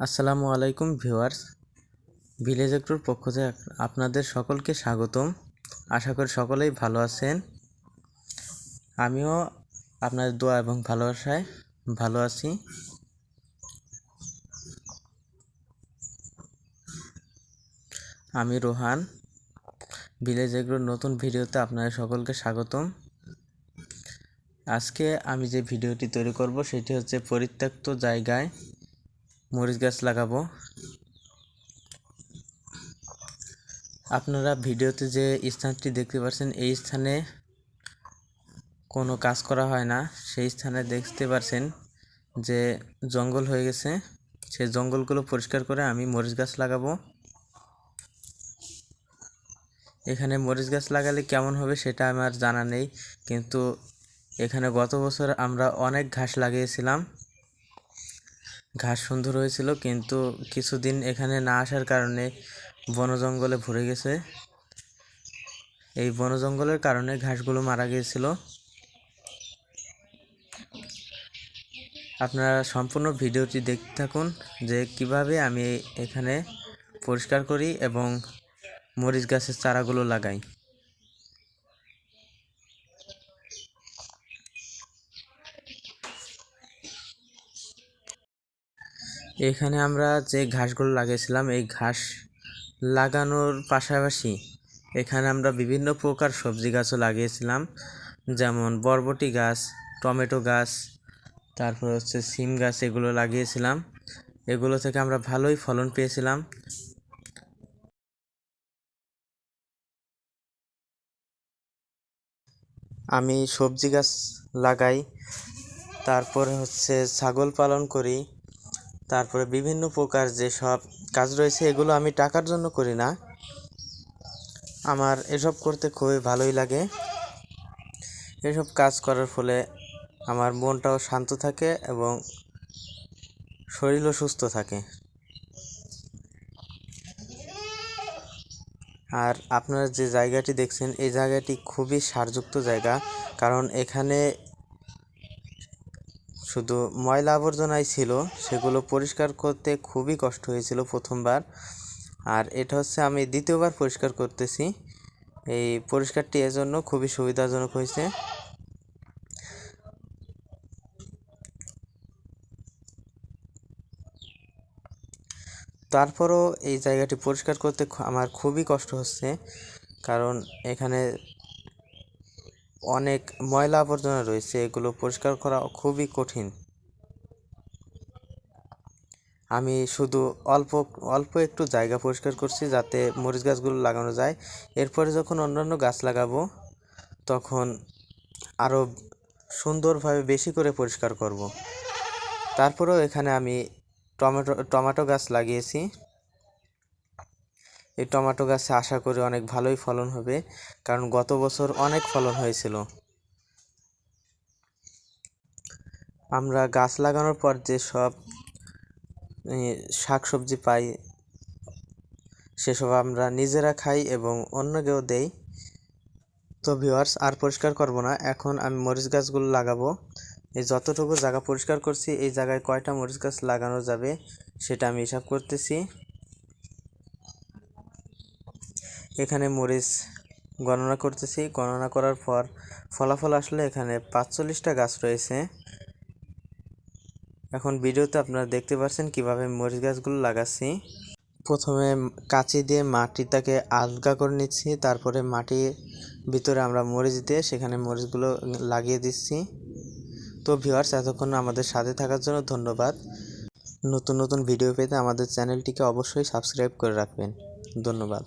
আসসালামু আলাইকুম viewers. Village একটুর পক্ষ থেকে আপনাদের সকলকে স্বাগতম। আশা করি সকলেই ভালো আছেন। আমিও আপনাদের দোয়া এবং ভালোবাসায় ভালো আছি। আমি রোহান। ভিলেজ এগ্রোর নতুন ভিডিওতে আপনাদের সকলকে স্বাগতম। আজকে আমি যে ভিডিওটি তৈরি করব, সেটি হচ্ছে পরিত্যক্ত জায়গায় মরিচ গাছ লাগাবো। আপনারা ভিডিওতে যে স্থানটি দেখতে পাচ্ছেন, এই স্থানে কোনো কাজ করা হয় না। সেই স্থানে দেখতে পাচ্ছেন যে জঙ্গল হয়ে গেছে। সেই জঙ্গলগুলো পরিষ্কার করে আমি মরিচ গাছ লাগাবো। এখানে মরিচ গাছ লাগালে কেমন হবে সেটা আমার জানা নেই, কিন্তু এখানে গত বছর আমরা অনেক ঘাস লাগিয়েছিলাম। ঘাস সুন্দর হয়েছিল, কিন্তু কিছুদিন এখানে না আসার কারণে বন জঙ্গলে ভরে গেছে। এই বন জঙ্গলের কারণে ঘাসগুলো মারা গিয়েছিল। আপনারা সম্পূর্ণ ভিডিওটি দেখতে থাকুন, যে কীভাবে আমি এখানে পরিষ্কার করি এবং মরিচ গাছের চারাগুলো লাগাই। এখানে আমরা যে ঘাসগুলো লাগিয়েছিলাম, এই ঘাস লাগানোর পাশাপাশি এখানে আমরা বিভিন্ন প্রকার সবজি গাছও লাগিয়েছিলাম। যেমন বরবটি গাছ, টমেটো গাছ, তারপর হচ্ছে সিম গাছ এগুলো লাগিয়েছিলাম। এগুলো থেকে আমরা ভালোই ফলন পেয়েছিলাম। আমি সবজি গাছ লাগাই, তারপর হচ্ছে ছাগল পালন করি। তারপরে বিভিন্ন প্রকার যেসব কাজ রয়েছে, এগুলো আমি টাকার জন্য করি না। আমার এসব করতে খুবই ভালোই লাগে। এসব কাজ করার ফলে আমার মনটাও শান্ত থাকে এবং শরীরও সুস্থ থাকে। আর আপনারা যে জায়গাটি দেখছেন, এই জায়গাটি খুবই সারযুক্ত জায়গা, কারণ এখানে শুধু ময়লা আবর্জনাই ছিল, সেগুলো পরিষ্কার করতে খুবই কষ্ট হয়েছিল প্রথমবার। আর এটা হচ্ছে আমি দ্বিতীয়বার পরিষ্কার করতেছি। এই পরিষ্কারটি এজন্য খুবই সুবিধাজনক হয়েছে। তারপরও এই জায়গাটি পরিষ্কার করতে আমার খুবই কষ্ট হচ্ছে, কারণ এখানে অনেক ময়লা আবর্জনা রয়েছে, এগুলো পরিষ্কার করা খুবই কঠিন। আমি শুধু অল্প অল্প একটু জায়গা পরিষ্কার করছি যাতে মরিচ গাছগুলো লাগানো যায়। এরপরে যখন অন্যান্য গাছ লাগাবো, তখন আরও সুন্দরভাবে বেশি করে পরিষ্কার করব। তারপরেও এখানে আমি টমেটো টমেটো গাছ লাগিয়েছি। এই টমেটো গাছে আশা করি অনেক ভালোই ফলন হবে, কারণ গত বছর অনেক ফলন হয়েছিল। আমরা গাছ লাগানোর পর যে সব শাক সবজি পাই, সেসব আমরা নিজেরা খাই এবং অন্যকেও দেই। তো ভিওয়ার্স আর পরিষ্কার করব না, এখন আমি মরিচ গাছগুলো লাগাবো। এই যতটুকু জায়গা পরিষ্কার করছি, এই জায়গায় কয়টা মরিচ গাছ লাগানো যাবে সেটা আমি হিসাব করতেছি। এখানে মরিচ গণনা করতেছি। গণনা করার পর ফলাফল আসলে এখানে পাঁচচল্লিশটা গাছ রয়েছে। এখন ভিডিওতে আপনারা দেখতে পাচ্ছেন কীভাবে মরিচ গাছগুলো লাগাচ্ছি। প্রথমে কাঁচি দিয়ে মাটিটাকে আলগা করে নিচ্ছি, তারপরে মাটির ভিতরে আমরা মরিচ দিয়ে সেখানে মরিচগুলো লাগিয়ে দিচ্ছি। তো ভিউয়ার্স, এতক্ষণ আমাদের সাথে থাকার জন্য ধন্যবাদ। নতুন নতুন ভিডিও পেতে আমাদের চ্যানেলটিকে অবশ্যই সাবস্ক্রাইব করে রাখবেন। ধন্যবাদ।